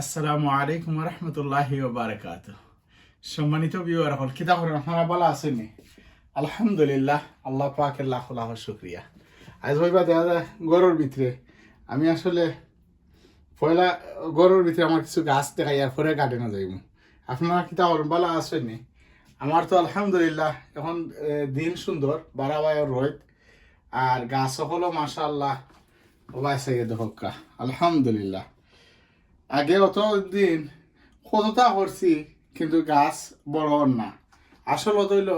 আসসালামু আলাইকুম রহমতুল্লাহ বারকাত সম্মানিত বিওয়ার হল কিতা করেন আপনারা ভালো আছেন আলহামদুলিল্লাহ, আল্লাহ পাকের লাখ লাখ শুক্রিয়া। আজ ভাইবা যায় গরুর ভিতরে। আমি আসলে পয়লা গরুর ভিতরে আমার কিছু গাছ দেখাই, আর পরে গার্ডেনে যাইব আপনারা কিতা করেন ভালো আছেন আমার তো আলহামদুলিল্লাহ এখন দিন সুন্দর বারাবায় রোদ, আর গাছ সকলও মাসা আল্লাহ ওবাইছে দেখা আলহামদুলিল্লাহ। আগে অত দিন কতটা করছি, কিন্তু গাছ বড় না। আসল হইল,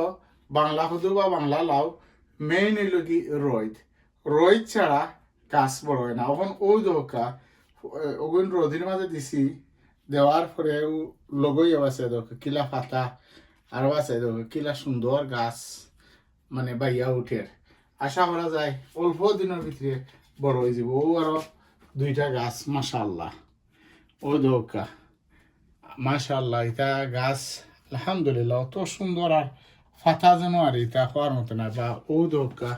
বাংলা হুদু বা বাংলা লাউ মেইন হইল কি রোদ রোদ ছাড়া গাছ বড় হয় না। এখন ওই দোকা ওগুন রোদির মাঝে দিছি, দেওয়ার পরে লগই আছে দোকা কিলা পাতা আরও আছে দোকা কিলা সুন্দর গাছ মানে বাইয়া উঠে। আশা করা যায় অল্প দিনের ভিতরে বড় হয়ে যাব। ও আরও দুইটা গাছ, মাশাআল্লাহ। ও দোকা মাশাল্লাহ এটা গাছ, আলহামদুলিল্লাহ, অত সুন্দর আর ফাতা যেন আর এটা হওয়ার মতো না। বা ও দোকা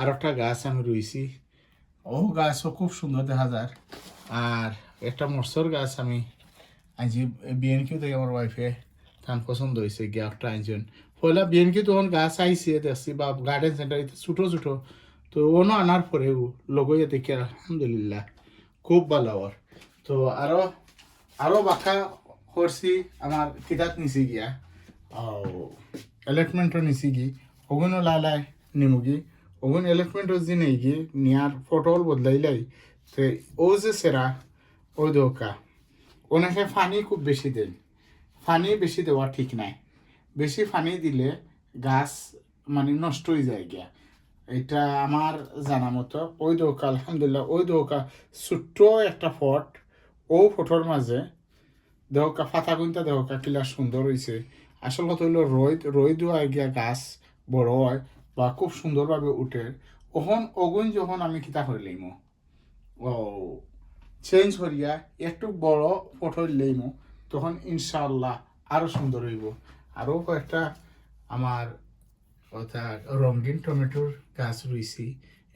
আর একটা গাছ আমি রুইছি। ও গাছও খুব সুন্দর দেখা যায়। আর একটা মরসর গাছ আমি আনছি বিএনকিউ থেকে আমার ওয়াইফে তান পছন্দ হয়েছে গিয়ে একটা আনছেন। পয়লা বিএনকিউ তখন গাছ আইসে দেখছি, বা গার্ডেন সেন্টার ছোটো ছোটো। তো ওনো আনার পরেও লগইয়া দেখি, আলহামদুলিল্লাহ, খুব ভালো ওর তো আরও আরও বাখা করছি আমার কিতাব নিছি গিয়া। এলেটমেন্টও নিছি গি। ওগুনও লালাই নিমুগি ওগুন এলেটমেন্টও যে নেই গি নিয়ার ফটোল বদলাইলাই তো ও যে সেরা ও দোকা ওনাকে ফানি খুব বেশি দেন ফানি বেশি দেওয়া ঠিক নাই। বেশি ফানি দিলে গাছ মানে নষ্ট হয়ে যায় গিয়া। এটা আমার জানা মতো ওই দৌকা আলহামদুলিল্লাহ ওই দৌকা ছোট্ট একটা ফট ও ফটোর মাঝে দেহকা ফাতা গুনটা দেহকা কিলা সুন্দর হয়েছে আসল কথা হইল রোদ রোদ গিয়া গাছ বড় হয় বা খুব সুন্দরভাবে উঠে ওখন অগুন যখন আমি কিতা করিলাম ও চেঞ্জ করিয়া একটু বড় ফটো লইমো, তখন ইনশাল্লাহ আরও সুন্দর হইব। আরও কয়েকটা আমার কথা, রঙিন টমেটোর গাছ রুইছি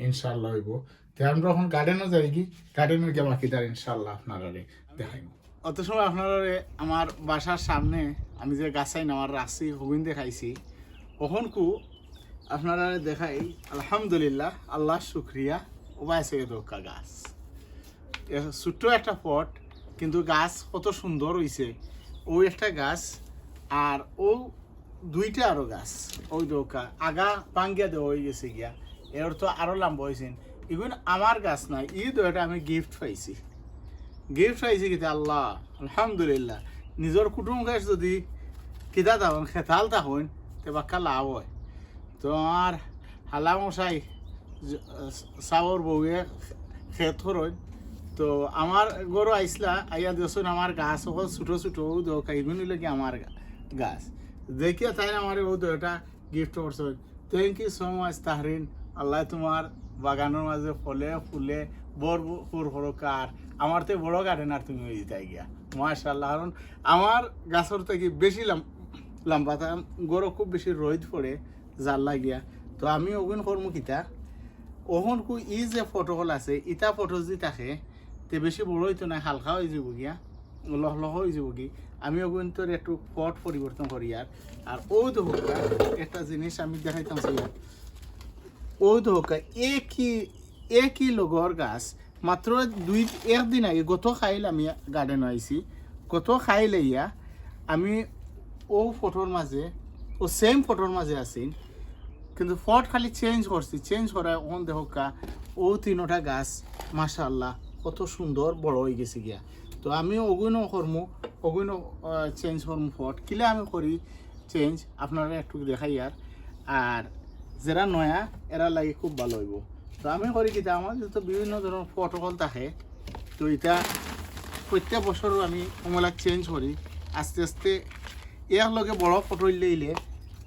ইনশাল্লাহ হইব। তো আমরা এখন গার্ডেনও যাই, কি? গার্ডেনও গিয়ে বাকি তার ইনশাল্লাহ আপনারা দেখাইব অত সময় আপনারা আমার বাসার সামনে আমি যে গাছাই আমার রাখছি হবিন দেখাইছি কু আপনারা দেখাই, আলহামদুলিল্লাহ, আল্লাহ শুক্রিয়া ওবাই আছে দোকা গাছ। ছোট্ট একটা পট, কিন্তু গাছ কত সুন্দর হইছে। ওই একটা গাছ, আর ও দুইটা আরও গাছ, ওই দোকা, আগা পাঙ্গিয়া দেওয়া হয়ে গেছে গিয়া। এর তো আরও লম্বা হয়েছেন ইগুন আমার গাছ নাই ই দুটা আমি গিফট পাইছি। গিফট পাইছি কিতা আল্লাহ, আলহামদুলিল্লাহ। নিজের কুটুম গাছ যদি কিতা তখন খেতাল তখন তে বাক্কা লাভ হয়। তো আমার হালা মশাই চাউর বউয়ে খেত হরই। তো আমার গরু আইসলা, আইয়া দেখুন আমার গাছ সকল ছোটো ছোটো দোকা ইগুন কি আমার গাছ। দেখিয়া তাই আমার ও দুটা গিফট করছ। Thank you so much Tahrin. Allah তোমার বাগানের মাঝে ফলে, ফুলে বড় ফুর হরকার আমার তো বড় গার্ডেন আর তুমি ওই তাই গিয়া। মাশাল্লাহ কারণ আমার গাছের থেকে বেশি লাম- লম্বা তা গরু খুব বেশি রোদ পড়ে জাল লাগিয়া। তো আমি ওগুন করমু কিতা। ওহন কু ই যে ফটোগুলো আছে ইটা ফটো যে থাকে, তে বেশি বড় হইতো না হালকা হয়ে যাব গিয়া, লহ লহ হয়ে যাব কি আমি ওগুন তোর একটু পট পরিবর্তন করি আর আর ও দোকা একটা জিনিস আমি দেখাইতাম সিয়া ও দোকা একই একই লগর গাছ। মাত্র দুই একদিন আগে গত খাইল আমি গার্ডেন আইছি। গত খাইলে ইয়া, আমি ও ফটোর মাঝে ও সেম ফটোর মাঝে আছি কিন্তু ফট খালি চেঞ্জ করছি চেঞ্জ করায় ওখান দেখা ও তিনোটা গাছ মাশাল্লাহ কত সুন্দর বড় হয়ে গেছে গিয়া। তো আমি ওগুনও করমু ওগুনও চেঞ্জ করমু ফট। কিলে আমি করি চেঞ্জ আপনারা একটু দেখাই আর আর যারা নয়া এরা লাগে খুব ভালো হইব। তো আমি করি কি আমার যেহেতু বিভিন্ন ধরনের প্রটোকল থাকে, তো এটা প্রত্যেক বছরও আমি কমলা চেঞ্জ করি আস্তে আস্তে এর লগে বড় ফটো লইলে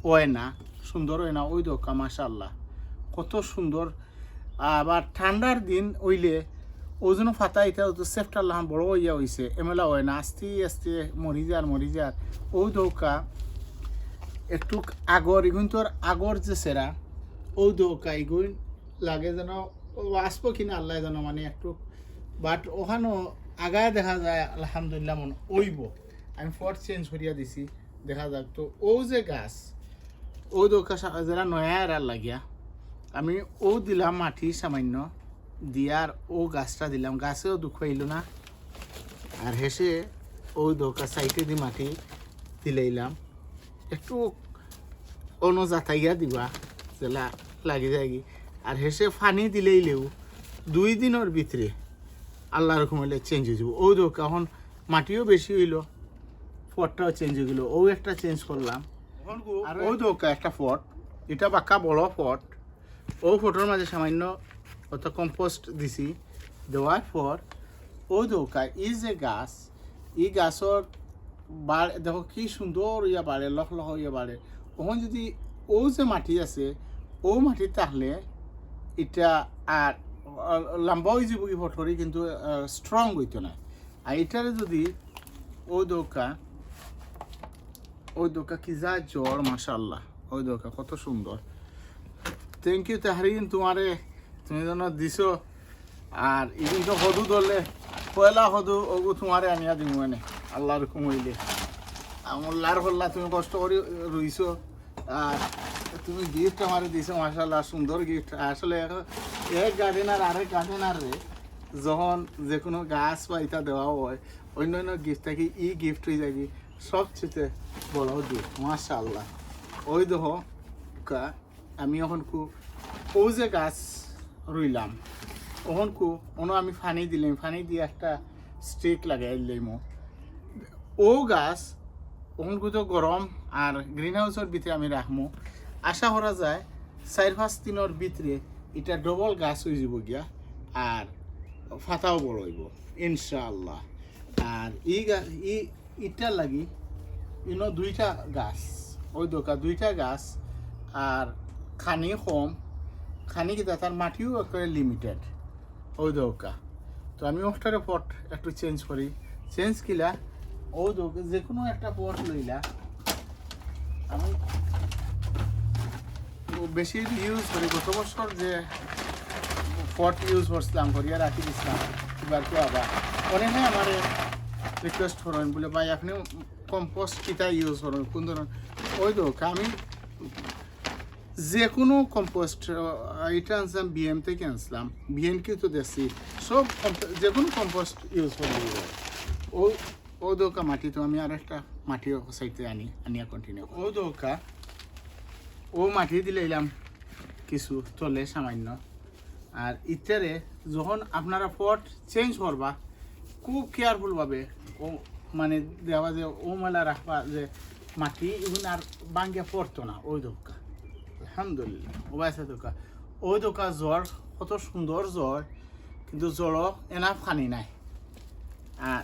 হয় না সুন্দর হয় না ওই দোকা মাশাল্লাহ কত সুন্দর আবার ঠান্ডার দিন ওইলে ওই জন্য ফাতা এটা তো সেফটার লাহান বড় হইয়া হয়েছে এমেলা হয় না, আস্তে আস্তে মরি যার মরি যার ওই দৌকা একটু আগর এগুন তোর আগর যে সেরা ও দৌকা এগুন লাগে যেন আসব কিনা আল্লাহ যেন মানে একটু বাট ওখানেও আগায় দেখা যায়, আলহামদুলিল্লাহ মনে ওইব আমি ফট চেঞ্জ করিয়া দিছি, দেখা যাক। তো ও যে গাছ ও দোকা যারা নয়া এরার লাগিয়া। আমি ও দিলাম মাটি সামান্য দিয়ার ও গাছটা দিলাম। গাছেও দুঃখ হইল না আর হেসে ও দোকা সাইটে দি মাটি দিলাইলাম। একটু অন্য যাতাইয়া দিবা যেলা লাগি যায়গি। আর হেসে ফানি দিলেইলেও দুই দিনের ভিতরে আল্লাহ রকম হইলে চেঞ্জ হয়ে যাব। ও দোক এখন মাটিও বেশি হইল ফটটাও চেঞ্জ হয়ে গেল ও একটা চেঞ্জ করলাম আর ও দোক একটা ফট এটা বাক্কা বড় ফট ও ফটোর মাঝে সামান্য অত কম্পোস্ট দিছি দেওয়ার পর ও দৌকা ই যে গাছ ই গাছর বাড়, দেখো কি সুন্দর ইয়া বাড়ে লখ লখ ইয়া বাড়ে। ওখান যদি ও যে মাটি আছে, ও মাটি তাহলে এটা আর লম্বা হয়ে যাব ফটরি কিন্তু স্ট্রং হইতো না। আর এটারে যদি ও দৌকা ওই দোকা কি যা জ্বর মাশাল্লাহ ওই দোকা কত সুন্দর। থ্যাংক ইউ তাহরিন, তোমারে, তুমি যেন দিছো। আর ইদিন তো হদু ধরলে, পয়লা হদু, ওগু তোমারে আনিয়া দিব এনে। আল্লাহর হুকুম হইলে। আমল্লার হল্লা তুমি কষ্ট করে রইছো। আর তুমি গিফট আমার দিছো মাশাল্লাহ সুন্দর গিফট আসলে এক গার্ডেনার আরেক গার্ডেনার রে, যখন যে কোনো গাছ বা ইটা দেওয়া হয় অন্য অন্য গিফট থাকি, ই গিফট হয়ে যাবি সবচেয়ে বড় গিফট মাশাল্লাহ ওই কা, আমি এখন কু ও যে গাছ রইলাম। ওখন কু ono আমি ফানি দিলাম, ফানি দিয়ে একটা স্টিক লাগাই দিলাম ও গাছ তো গরম আর গ্রিন হাউসের ভিতরে আমি রাখব আশা করা যায় চার পাঁচ দিনের ভিতরে এটা ডবল গাছ হয়ে যাব গিয়া আর ফাটাও বড় হইব, ইনশাআল্লাহ। আর ই ই ইটার লাগি ইনো দুইটা গাছ, ওই দোকা, দুইটা গাছ আর খানি কম, খানি কি তার মাটিও একেবারে লিমিটেড ওই দৌকা। তো আমি ওটারে পট একটু চেঞ্জ করি। চেঞ্জ কিলা ও যে কোনো একটা পট লইলা। আমি বেশি ইউজ করি, গত বছর যে পট ইউজ করছিলাম করিয়া রাখি দিছিলাম, এবার তো আবার। অনেকে আমার রিকোয়েস্ট করেন বলে, ভাই, আপনি কম্পোস্ট কিটা ইউজ করেন? কোন ধরনের? ওই দৌকা আমি যে কোনো কম্পোস্ট এটা আনছিলাম বিএম থেকে আনছিলাম বিএম কি তো দেখছি সব যে কোনো কম্পোস্ট ইউজ করে। ও ও দৌকা মাটি তো আমি আর একটা মাটি সাইডে আনি আনিয়া কন্টিনিউ ও দৌকা ও মাটি দিলাইলাম কিছু তলে সামান্য আর ইত্যারে যখন আপনারা পট চেঞ্জ করবা খুব কেয়ারফুলভাবে ও মানে দেওয়া যে ও মেলা রাখবা যে মাটি এগুলো আর বাঙ্গিয়া পড়তো না ওই দোকা আলহামদুলিল্লাহ ওবাইসা দোকা ওই দোকা জ্বর কত সুন্দর জ্বর কিন্তু জ্বরও এনা ফানি নাই আর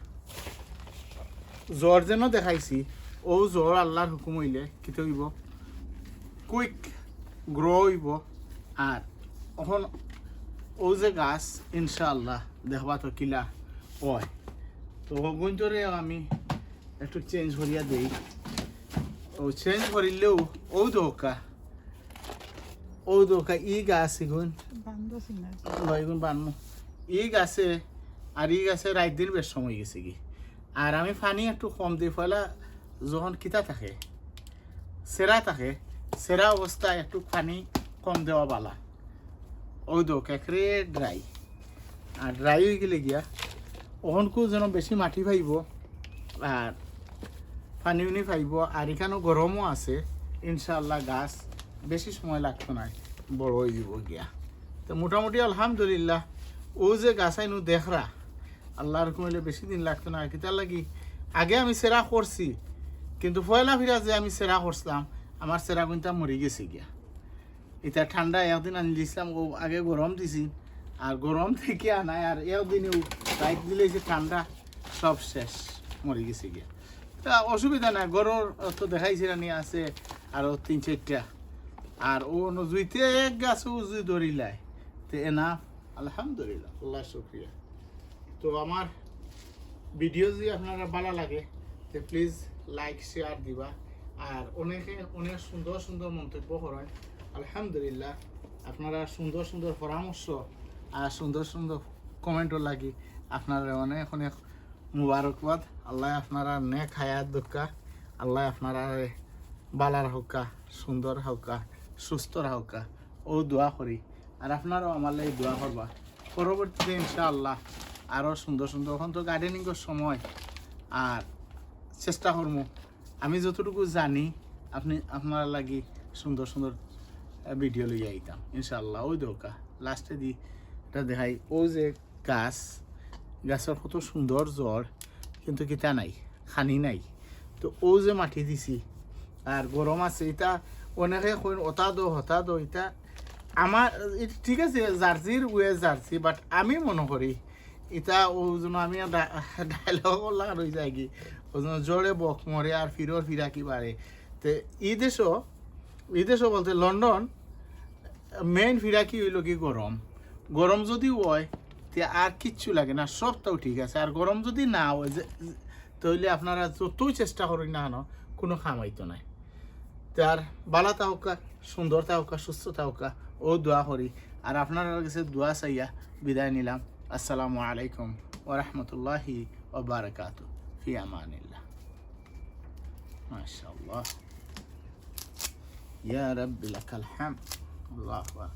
জ্বর যেন দেখাইছি। ও জ্বর আল্লাহর হুকুম হইলে কি হইব কুইক গ্রো হইব। আর এখন ও যে গাছ ইনশাআল্লাহ দেখবা তো কিলা হয়। তো গুঞ্জরে আমি একটু চেঞ্জ করিয়া দেই। ও চেঞ্জ করিলেও ও দোকা ও দোকা ই গাছ এগুন এগুন বানমু ই গাছে আর ই গাছে রাত দিন বেশ সময় গেছে কি? আর আমি পানি একটু কম দিই ফলে যখন কিতা থাকে সেরা থাকে সেরা অবস্থায় একটু পানি কম দেওয়া বালা। ওই দোক একরে ড্রাই আর ড্রাই হয়ে গেলে গিয়া ওখনকু যেন বেশি মাটি পাইব আর পানি উনি পাইব আর এখানেও গরমও আছে ইনশাল্লাহ গাছ বেশি সময় লাগতো না বড় হয়ে যাব গিয়া। তো মোটামুটি আলহামদুলিল্লাহ ও যে গাছ আইনু দেখরা আল্লাহর কমিলে বেশি দিন লাগতো না কি। তার লাগি আগে আমি সেরা করছি, কিন্তু পয়লা ফিরা যে আমি সেরা করছিলাম, আমার সেরা কিন্তু মরে গেছে গিয়া। এটা ঠান্ডা একদিন আনি দিয়েছিলাম ও আগে গরম দিছি, আর গরম থেকে আনায় আর একদিনেও লাইট দিলে যে ঠান্ডা, সব শেষ, মরে গেছে গিয়া। তা অসুবিধা নাই, গরুর তো দেখাইছি রানি আছে, আরও তিন চারটা। আর ও জুইতে এক গাছ ও জুই ধরিলাই তো এনা আলহামদুলিল্লাহ, আল্লাহ শুক্রিয়া। তো আমার ভিডিও যদি আপনারা ভালো লাগে, তো প্লিজ লাইক শেয়ার দিবা। আর অনেকে, অনেক সুন্দর সুন্দর মন্তব্য করেন। আলহামদুলিল্লাহ, আপনারা সুন্দর সুন্দর পরামর্শ আর সুন্দর সুন্দর কমেন্টও লাগি। আপনারা অনেক অনেক মুবারকবাদ। আল্লাহ আপনারা নেক হায়াত দুঃখা আল্লাহ আপনারা বালার হকা সুন্দর হকা সুস্থ হকা ও দোয়া করি। আর আপনারাও আমার লাগে দোয়া করবা। পরবর্তীতে ইনশাআল্লাহ আরও সুন্দর সুন্দর। এখন তো গার্ডেনিংয়ের সময়। আর চেষ্টা করব আমি যতটুকু জানি, আপনি আপনার লাগি সুন্দর সুন্দর ভিডিও লইয়া আইতাম ইনশাআল্লাহ। ওই দোকা লাস্টে দি এটা দেখাই। ও যে গাছ গাছের কত সুন্দর জ্বর কিন্তু কিতা নাই, খানি নাই। তো ও যে মাটি দিছি, আর গরম আছে এটা অনেকে কইন ওটা দো, হতা দো এটা আমার ঠিক আছে জার্সির ওয়ে জার্সি বাট আমি মনে করি এটা ও জন্য আমি ডায়লগ লাগা রয়ে যায় কি। ও জন্য জোরে বক মরে আর ফিরোর ফিরা কি বাড়ে তো এই দেশও বলতে লন্ডন মেইন ফিরা কি হইল কি গরম। গরম যদি হয়, তে আর কিচ্ছু লাগে না, সবটাও ঠিক আছে। আর গরম যদি না হয়, যে তাহলে আপনারা যতই চেষ্টা করেন না কেন, কোনো খামাইতো নাই। তার বালা তাহকা সুন্দর তাহকা সুস্থ তাহকা ও দোয়া করি। আর আপনার কাছে দোয়া চাইয়া বিদায় নিলাম। السلام عليكم ورحمة الله وبركاته. في أمان الله. ما شاء الله. يا رب لك الحمد. الله أكبر.